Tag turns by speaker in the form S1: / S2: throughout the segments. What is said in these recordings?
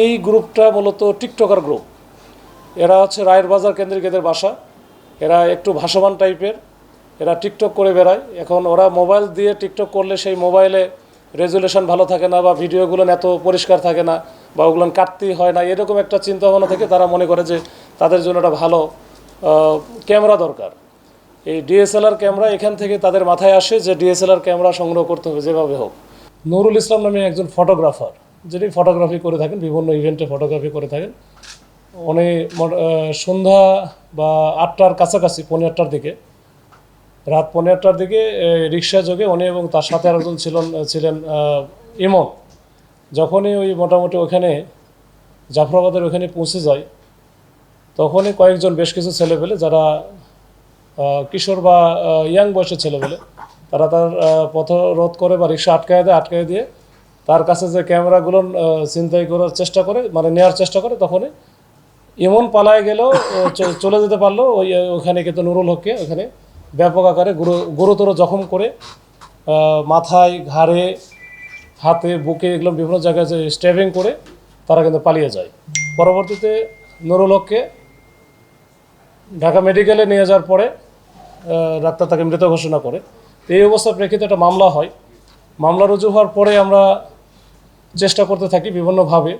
S1: এই গ্রুপটা মূলত টিকটকার গ্রুপ। এরা হচ্ছে রায়ের বাজার কেন্দ্রিক এদের বাসা। এরা একটু ভাসমান টাইপের। এরা টিকটক করে বেড়ায়। এখন ওরা মোবাইল দিয়ে টিকটক করলে সেই মোবাইলে রেজুলেশন ভালো থাকে না বা ভিডিওগুলো এত পরিষ্কার থাকে না বা ওগুলো কাটতেই হয় না, এরকম একটা চিন্তা ভাবনা থেকে তারা মনে করে যে তাদের জন্য একটা ভালো ক্যামেরা দরকার। এই ডিএসএলআর ক্যামেরা এখান থেকে তাদের মাথায় আসে যে ডিএসএলআর ক্যামেরা সংগ্রহ করতে হবে যেভাবে হোক। নুরুল ইসলাম নামে একজন ফটোগ্রাফার। যিনি ফটোগ্রাফি করে থাকেন, বিভিন্ন ইভেন্টে ফটোগ্রাফি করে থাকেন। উনি সন্ধ্যা বা আটটার কাছাকাছি পনেরো আটটার দিকে, রাত পনেরো আটটার দিকে রিক্সা যোগে উনি এবং তার সাথে আরেকজন ছিলেন ছিলেন ইমন। যখনই ওই মোটামুটি ওখানে, জাফরাবাদের ওখানে পৌঁছে যায়, তখনই কয়েকজন বেশ কিছু ছেলেপেলে যারা কিশোর বা ইয়াং বয়সের ছেলেপেলে তারা তার পথ রোধ করে বা রিক্সা আটকায় দেয়, আটকায় দিয়ে তার কাছে যে ক্যামেরাগুলো চিন্তাই করার চেষ্টা করে মানে নেওয়ার চেষ্টা করে, তখনই এমন পালায় গেলেও চলে যেতে পারল, ওই ওখানে কিন্তু নুরুল হককে ওখানে ব্যাপক আকারে গুরু- গুরুতর জখম করে মাথায়, ঘাড়ে, হাতে, বুকে এগুলো বিভিন্ন জায়গায় যে স্টেভিং করে তারা কিন্তু পালিয়ে যায়। পরবর্তীতে নুরুল হককে ঢাকা মেডিকেলে নিয়ে যাওয়ার পরে ডাক্তার তাকে মৃত ঘোষণা করে। এই অবস্থার প্রেক্ষিতে একটা মামলা হয়। মামলা রুজু হওয়ার পরে আমরা চেষ্টা করতে থাকি বিভিন্নভাবে।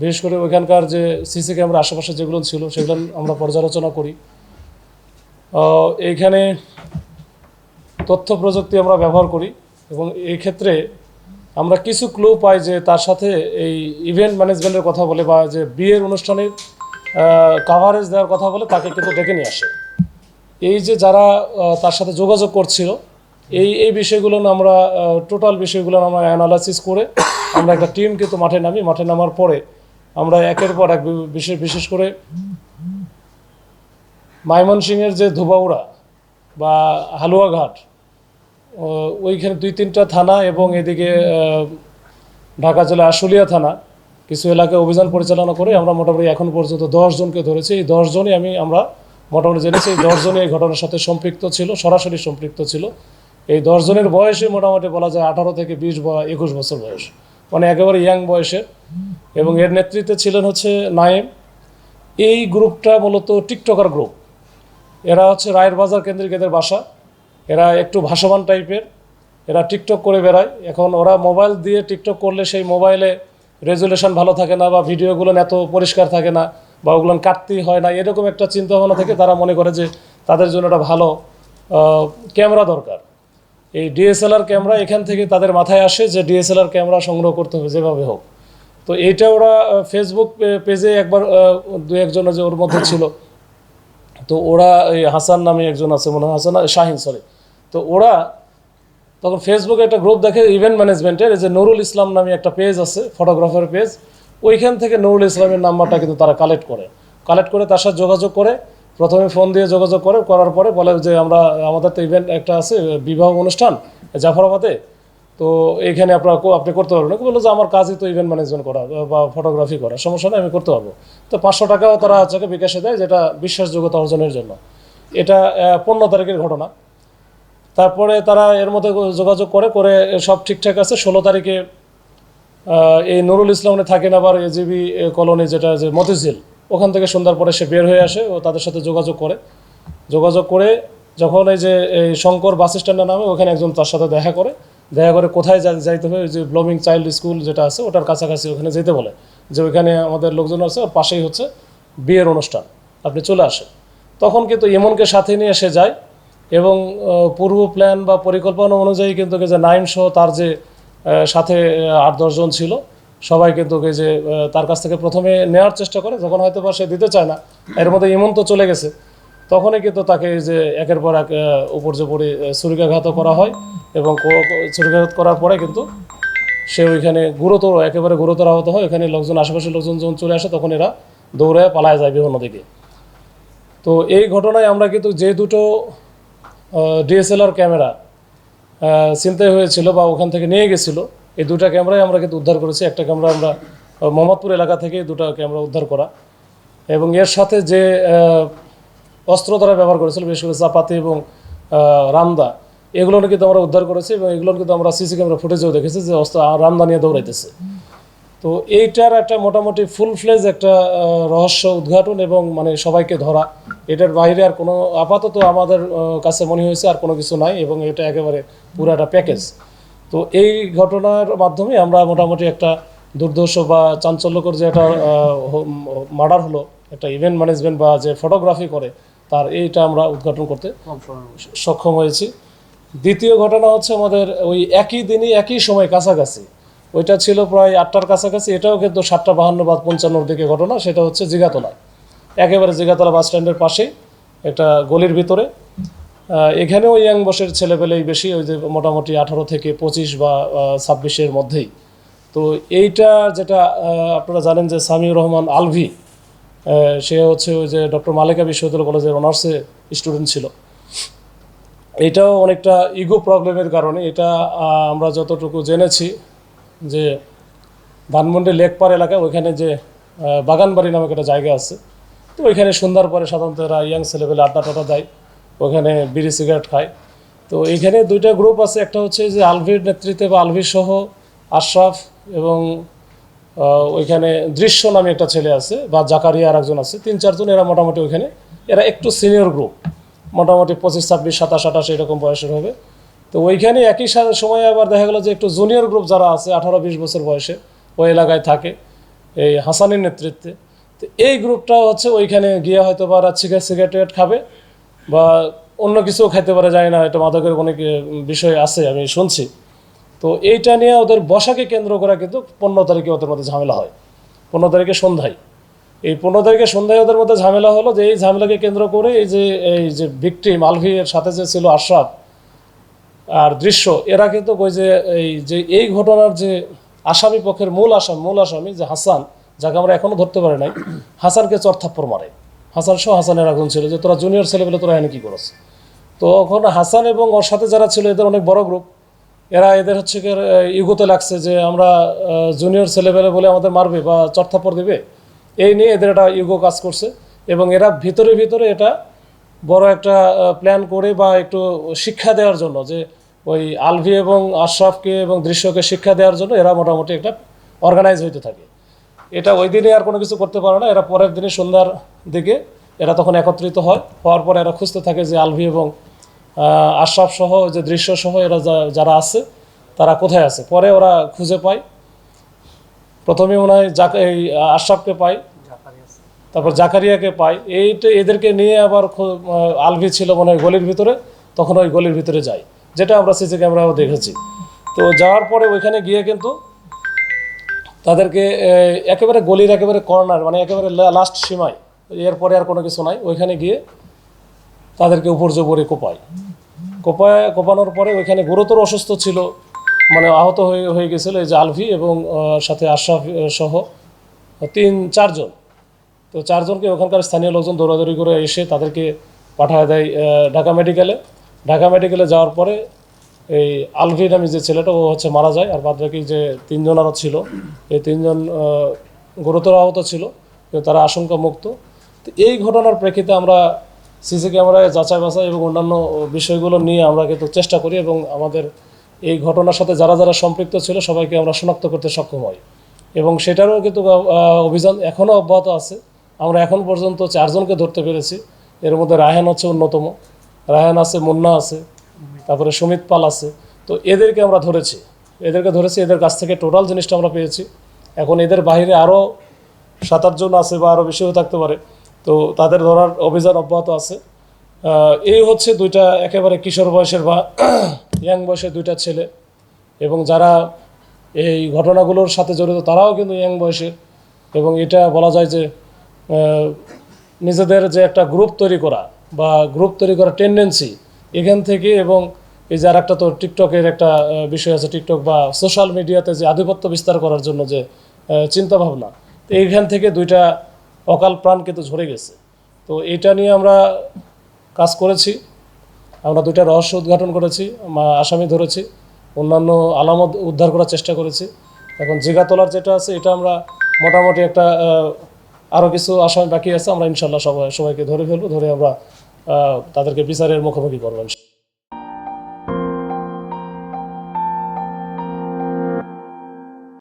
S1: বিশেষ করে ওইখানকার যে সিসি ক্যামেরা আশেপাশে যেগুলো ছিল, সেগুলো আমরা পর্যালোচনা করি। এইখানে তথ্য প্রযুক্তি আমরা ব্যবহার করি এবং এই ক্ষেত্রে আমরা কিছু ক্লু পাই যে তার সাথে এই ইভেন্ট ম্যানেজমেন্টের কথা বলে বা যে বিয়ের অনুষ্ঠানের কাভারেজ দেওয়ার কথা বলে তাকে কিন্তু ডেকে নিয়ে আসে। এই যে যারা তার সাথে যোগাযোগ করছিল এই এই বিষয়গুলো আমরা টোটাল বিষয়গুলো আমরা অ্যানালাইসিস করে আমরা একটা টিম কিন্তু মাঠে নামি, মাঠে নামার পরে আমরা একের পর এক বিশেষ বিশেষ করে ময়মনসিংহের যে ধুবাউড়া বা হালুয়াঘাট ওইখানে দুই তিনটা থানা এবং এদিকে ঢাকা জেলা আশুলিয়া থানা কিছু এলাকায় অভিযান পরিচালনা করে আমরা মোটামুটি এখন পর্যন্ত দশ জনকে ধরেছি। এই দশ জনই আমি, আমরা মোটামুটি জেনেছি, এই দশ জনই এই ঘটনার সাথে সম্পৃক্ত ছিল, সরাসরি সম্পৃক্ত ছিল। এই দশজনের বয়সে মোটামুটি বলা যায় আঠারো থেকে বিশ বা একুশ বছর বয়স। মানে একেবারে ইয়াং বয়সের। এবং এর নেতৃত্বে ছিলেন হচ্ছে নায়েম। এই গ্রুপটা মূলত টিকটকার গ্রুপ। এরা হচ্ছে রায়ের বাজার কেন্দ্রিক এদের বাসা। এরা একটু ভাসমান টাইপের। এরা টিকটক করে বেড়ায়। এখন ওরা মোবাইল দিয়ে টিকটক করলে সেই মোবাইলে রেজুলেশন ভালো থাকে না বা ভিডিওগুলো এত পরিষ্কার থাকে না বা ওগুলো কাটতেই হয় না, এরকম একটা চিন্তা ভাবনা থেকে তারা মনে করে যে তাদের জন্য একটা ভালো ক্যামেরা দরকার। এই ডিএসএলআর ক্যামেরা এখান থেকে তাদের মাথায় আসে যে ডিএসএলআর ক্যামেরা সংগ্রহ করতে হবে, যেভাবে হোক। তো এইটা ওরা ফেসবুক পেজে একবার দু একজন যে ওর মধ্যে ছিল, তো ওরা এই হাসান নামে একজন আছে, মনে হয় হাসান শাহিন সরি তো ওরা তখন ফেসবুকে একটা গ্রুপ দেখে ইভেন্ট ম্যানেজমেন্টের যে নুরুল ইসলাম নামে একটা পেজ আছে ফটোগ্রাফার পেজ ওইখান থেকে নুরুল ইসলামের নাম্বারটা কিন্তু তারা কালেক্ট করে। কালেক্ট করে তার সাথে যোগাযোগ করে প্রথমে ফোন দিয়ে যোগাযোগ করে, করার পরে বলে যে আমরা, আমাদের তো ইভেন্ট একটা আছে, বিবাহ অনুষ্ঠান জাফরাবাদে। তো এইখানে আপনার আপনি করতে পারবেন। বলল যে আমার কাজই তো ইভেন্ট ম্যানেজমেন্ট করা বা ফটোগ্রাফি করা, সমস্যা নেই, আমি করতে পারব। তো পাঁচশো টাকাও তারা হচ্ছে বিকাশে দেয়, যেটা বিশ্বাসযোগ্যতা অর্জনের জন্য। এটা পনেরো তারিখের ঘটনা। তারপরে তারা এর মধ্যে যোগাযোগ করে করে সব ঠিকঠাক আছে। ষোলো তারিখে এই নুরুল ইসলামে থাকেন আবার এজিবি কলোনি যেটা যে মতিঝিল। ওখান থেকে সন্ধ্যার পরে সে বের হয়ে আসে ও তাদের সাথে যোগাযোগ করে। যোগাযোগ করে যখন এই যে, এই শঙ্কর বাস স্ট্যান্ডের নামে, ওখানে একজন তার সাথে দেখা করে। দেখা করে কোথায় যাইতে হবে যে ব্লমিং চাইল্ড স্কুল যেটা আছে, ওটার কাছাকাছি ওখানে যেতে বলে। যে ওইখানে আমাদের লোকজন আছে, ওর পাশেই হচ্ছে বিয়ের অনুষ্ঠান। আপনি চলে আসেন। তখন কিন্তু ইমনকে সাথে নিয়ে সে যায় এবং পূর্ব প্ল্যান বা পরিকল্পনা অনুযায়ী কিন্তু যে নাইম সহ তার যে সাথে আট দশজন ছিল সবাই কিন্তু যে তার কাছ থেকে প্রথমে নেওয়ার চেষ্টা করে যখন হয়তো বা সে দিতে চায় না এর মধ্যে ইমন তো চলে গেছে। তখনই কিন্তু তাকে যে একের পর এক আহ, উপর যে পরে ছুরিকাঘাত করা হয় এবং ছুরিকাঘাত করার পরে কিন্তু সে ওইখানে গুরুতর একেবারে গুরুতর আহত হয়। ওখানে লোকজন আশেপাশের লোকজন যখন চলে আসে তখন এরা দৌড়ে পালায় যায় বিভিন্ন দিকে। তো এই ঘটনায় আমরা কিন্তু যে দুটো ডিএসএলআর ক্যামেরা চিন্তায় হয়েছিল বা ওখান থেকে নিয়ে গেছিল এই দুটো ক্যামেরাই আমরা কিন্তু উদ্ধার করেছি। একটা ক্যামেরা আমরা মোহাম্মদপুর এলাকা থেকে দুটো ক্যামেরা উদ্ধার করা। এবং এর সাথে যে অস্ত্র তারা ব্যবহার করেছিল, বিশেষ করে চাপাতি এবং রামদা এগুলো কিন্তু আমরা উদ্ধার করেছি এবং এগুলো কিন্তু আমরা সিসি ক্যামেরা ফুটেজেও দেখেছি যে অস্ত্র রামদা নিয়ে দৌড়াইতেছে। তো এইটার একটা মোটামুটি ফুল ফ্লেজ একটা রহস্য উদ্ঘাটন এবং মানে সবাইকে ধরা। এটার বাইরে আর কোনো, আপাতত আমাদের কাছে মনে হয়েছে আর কোনো কিছু নাই এবং এটা একেবারে পুরো একটা প্যাকেজ তো এই ঘটনার মাধ্যমে আমরা মোটামুটি একটা দুর্দর্শ বা চাঞ্চল্যকর যে একটা মার্ডার হলো, একটা ইভেন্ট ম্যানেজমেন্ট বা যে ফটোগ্রাফি করে, তার এইটা আমরা উদ্ঘাটন করতে সক্ষম হয়েছি। দ্বিতীয় ঘটনা হচ্ছে আমাদের ওই একই দিনই একই সময় কাছাকাছি, ওইটা ছিল প্রায় আটটার কাছাকাছি, এটাও কিন্তু সাতটা বাহান্ন বা পঞ্চান্নর দিকে ঘটনা, সেটা হচ্ছে জিগাতলা। একেবারে জিগাতলা বাস স্ট্যান্ডের পাশে একটা গলির ভিতরে এখানেও ইয়াং বয়সের ছেলেপেলেই বেশি, ওই যে মোটামুটি আঠারো থেকে পঁচিশ বা ছাব্বিশের মধ্যেই। তো এইটা যেটা আপনারা জানেন যে সামিউর রহমান আলভি সে হচ্ছে ওই যে ডক্টর মালিকা বিশ্ববিদ্যালয় কলেজের অনার্সে স্টুডেন্ট ছিল। এটাও অনেকটা ইগো প্রবলেমের কারণে, এটা আমরা যতটুকু জেনেছি যে ধানমন্ডি লেকপার এলাকায় ওইখানে যে বাগানবাড়ি নামক একটা জায়গা আছে, তো ওইখানে সন্ধ্যার পরে সাধারণত এরা ইয়াং ছেলেবেলে আড্ডা টাড্ডা দেয়। ওখানে বিড়ি সিগারেট খায়। তো এইখানে দুইটা গ্রুপ আছে, একটা হচ্ছে যে আলভির নেতৃত্বে বা আলভির সহ আশরাফ এবং ওইখানে দৃশ্য নামে একটা ছেলে আছে বা জাকারিয়া আর একজন আছে। তিন চারজন এরা মোটামুটি ওইখানে। এরা একটু সিনিয়র গ্রুপ মোটামুটি পঁচিশ, ছাব্বিশ, সাতাশ, আঠাশ এরকম বয়সের হবে। তো ওইখানে একই সময়ে আবার দেখা গেলো যে একটু জুনিয়র গ্রুপ যারা আছে, আঠারো, বিশ বছর বয়সে, ওই এলাকায় থাকে এই হাসানের নেতৃত্বে। তো এই গ্রুপটা হচ্ছে ওইখানে গিয়ে হয়তো বা রাত সিগারেট সিগারেট খাবে। বা অন্য কিছুও খাইতে পারে যায় না এটা মাদকের অনেক বিষয় আছে, আমি শুনছি। তো এইটা নিয়ে ওদের বসাকে কেন্দ্র করা কিন্তু পনেরো তারিখে ওদের মধ্যে ঝামেলা হয়। পনেরো তারিখে সন্ধ্যায়। এই পনেরো তারিখে সন্ধ্যায় ওদের মধ্যে ঝামেলা হলো যে এই ঝামেলাকে কেন্দ্র করে এই যে এই যে ভিকটিম আলভির সাথে যে ছিল আশরাফ আর দৃশ্য, এরা কিন্তু ওই যে, এই যে, এই ঘটনার যে আসামি পক্ষের মূল আসামি মূল আসামি যে হাসান, যাকে আমরা এখনও ধরতে পারি নাই, হাসানকে চরথাপ্পর মারে। হাসান সহ হাসানের আগুন ছিল যে তোরা জুনিয়র ছেলেবেলে তোরা এনে কী করছ তো তখন হাসান এবং ওর সাথে যারা ছিল, এদের অনেক বড় গ্রুপ এরা এদের হচ্ছে কি ইগোতে লাগছে যে আমরা জুনিয়র ছেলেবেলে বলে আমাদের মারবে বা চরথাপ্পর দেবে। এই নিয়ে এদের একটা ইগো কাজ করছে এবং এরা ভিতরে ভিতরে এটা বড় একটা প্ল্যান করে বা একটু শিক্ষা দেওয়ার জন্য যে ওই আলভি এবং আশরাফকে এবং দৃশ্যকে শিক্ষা দেওয়ার জন্য এরা মোটামুটি একটা অর্গানাইজ হইতে থাকে। এটা ওই দিনে আর কোনো কিছু করতে পারে না, এরা পরের দিনে সন্ধ্যার দিকে এরা তখন একত্রিত হয়, হওয়ার পরে এরা খুঁজতে থাকে যে আলভি এবং আশরাফ সহ যে দৃশ্য সহ এরা যারা আছে, তারা কোথায় আছে? পরে ওরা খুঁজে পায়। প্রথমে মনে হয় জাক, এই আশরাফকে পায়। তারপর জাকারিয়াকে পায়। এইটা, এদেরকে নিয়ে আবার আলভি ছিল মনে হয় গলির ভিতরে, তখন ওই গলির ভিতরে যায়। যেটা আমরা সিসি ক্যামেরাও দেখেছি। তো যাওয়ার পরে ওইখানে গিয়ে কিন্তু তাদেরকে একেবারে গলির একেবারে কর্নার মানে একেবারে লাস্ট সীমায়, এরপরে আর কোনো কিছু নাই। ওইখানে গিয়ে তাদেরকে উপর জোবরে কোপায়। কোপায়, কোপানোর পরে ওইখানে গুরুতর অসুস্থ ছিল মানে আহত হয়ে হয়ে গেছিল এই যে আলভি এবং সাথে আশরাফ সহ তিন, চারজন। তো চারজনকে ওখানকার স্থানীয় লোকজন দৌড়াদৌড়ি করে এসে তাদেরকে পাঠায় দেয় ঢাকা মেডিকেলে। ঢাকা মেডিকেলে যাওয়ার পরে এই আলভি নামে যে ছেলেটা, ও হচ্ছে মারা যায়, আর বাদ বাকি যে তিনজন আরও ছিল, এই তিনজন গুরুতর আহত ছিল তারা আশঙ্কা মুক্ত এই ঘটনার প্রেক্ষিতে আমরা সিসি ক্যামেরায় যাচাই বাছাই এবং অন্যান্য বিষয়গুলো নিয়ে আমরা কিন্তু চেষ্টা করি এবং আমাদের এই ঘটনার সাথে যারা যারা সম্পৃক্ত ছিল, সবাইকে আমরা শনাক্ত করতে সক্ষম হই। এবং সেটারও কিন্তু অভিযান এখনও অব্যাহত আছে। আমরা এখন পর্যন্ত চারজনকে ধরতে পেরেছি। এর মধ্যে রায়হান হচ্ছে অন্যতম। রায়হান আছে, মুন্না আছে। তারপরে সুমিত পাল আছে। তো এদেরকে আমরা ধরেছি। এদেরকে ধরেছি, এদের কাছ থেকে টোটাল জিনিসটা আমরা পেয়েছি। এখন এদের বাইরে আরও সাত আটজন আছে বা আরও বেশিও থাকতে পারে। তো তাদের ধরার অভিযান অব্যাহত আছে। এই হচ্ছে দুইটা একেবারে কিশোর বয়সের বা ইয়াং বয়সের দুইটা ছেলে। এবং যারা এই ঘটনাগুলোর সাথে জড়িত, তারাও কিন্তু ইয়াং বয়সের এবং এটা বলা যায় যে নিজেদের যে একটা গ্রুপ তৈরি করা বা গ্রুপ তৈরি করা টেন্ডেন্সি এখান থেকে এবং এই যে আর একটা তো টিকটকের একটা বিষয় আছে টিকটক বা সোশ্যাল মিডিয়াতে যে আধিপত্য বিস্তার করার জন্য যে চিন্তা ভাবনা তো এইখান থেকে দুইটা অকাল প্রাণ কিন্তু ঝরে গেছে তো এটা নিয়ে আমরা কাজ করেছি, আমরা দুইটা রহস্য উদ্ঘাটন করেছি আসামি ধরেছি, অন্যান্য আলামত উদ্ধার করার চেষ্টা করেছি এখন জিগা তোলার যেটা আছে, এটা আমরা মোটামুটি একটা আরও কিছু আসামি বাকি আছে, আমরা ইনশাল্লাহ সবাই, সবাইকে ধরে ফেলব, ধরে আমরা তাদেরকে বিচারের মুখোমুখি করব।